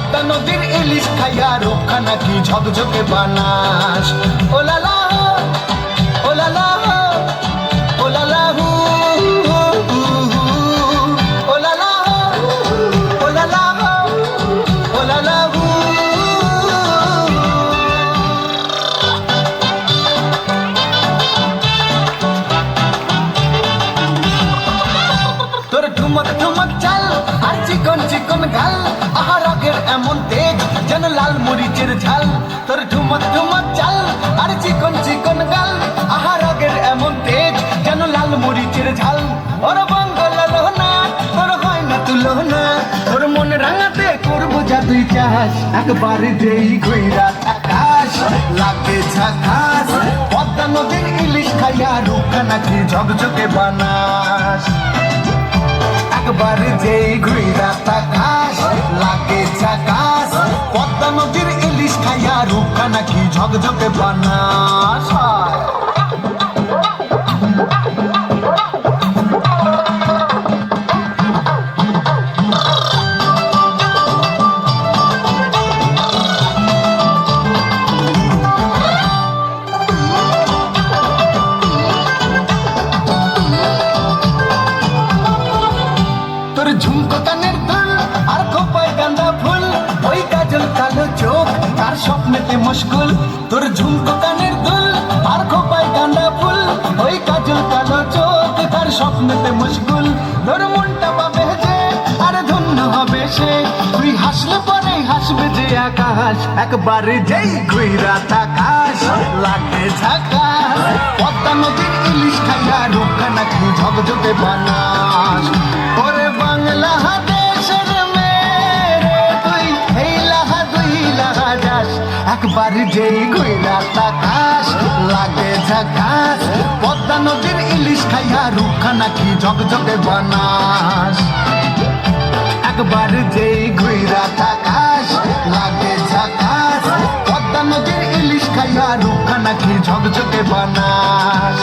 পদ্মা নদীর ইলিশ খাইয়া রূপখানা কি ঝকঝকে বানাস ooh la la ooh la la ooh la la. Ooh la la ঠুমক ঠুমক চাল আর চিকন চিকন গাল আহারকের এমন তেজ, যেন লাল মরিচের ঝাল। তোর ঠুমক ঠুমক চাল, আর চিকন চিকন গাল আহারকের এমন তেজ, যেন লাল মরিচের ঝাল। ওর বঙ্গল না তোর হয় না তুলনা তোর মন রাঙাতে করব যা তুই চাস একবার যেই ঘুইরা আকাশ, লাগে ঝাকাস পদ্মা নদীর ইলিশ খাইয়া রূপখানা কি ঝকঝকে বানাস। একবার যেই ঘুইরা তাকাস লাগে ঝাকাস পদ্মা নদীর ইলিশ খাইয়া রূপখানা কি ঝকঝকে বানাস। ঝুমকো কানের আর খোপায় গাঁদা ফুল। ওই কাজল কালো চোখ, তার স্বপ্নেতে মুশকুল। তোর ঝুমকো কানের আর খোপায় গাঁদা ফুল। ওই কাজল কালো চোখ, তার স্বপ্নেতে মুশকুল। তোর মনটা পাবে যে, আর ধন্য হবে সে। তুই হাসলে পরে হাসবে যে আকাশ। একবার যেই ঘুইরা তাকাশ লাগে ঝাকাশ পদ্মা নদীর ইলিশ খাইয়া রূপখানা কি ঝকঝকে বানাস। ওরে বাংলা দেশের মেরে লাহা দুই লাহা একবার যেই ঘুইরা তাকাস, লাগে ঝাকাস, পদ্মা নদীর ইলিশ খাইয়া রূপখানা কি ঝকঝকে বানাস। একবার যেই ঘুইরা তাকাস, লাগে ঝাকাস, পদ্মা নদীর ইলিশ খাইয়া রূপখানা কি ঝকঝকে বানাস।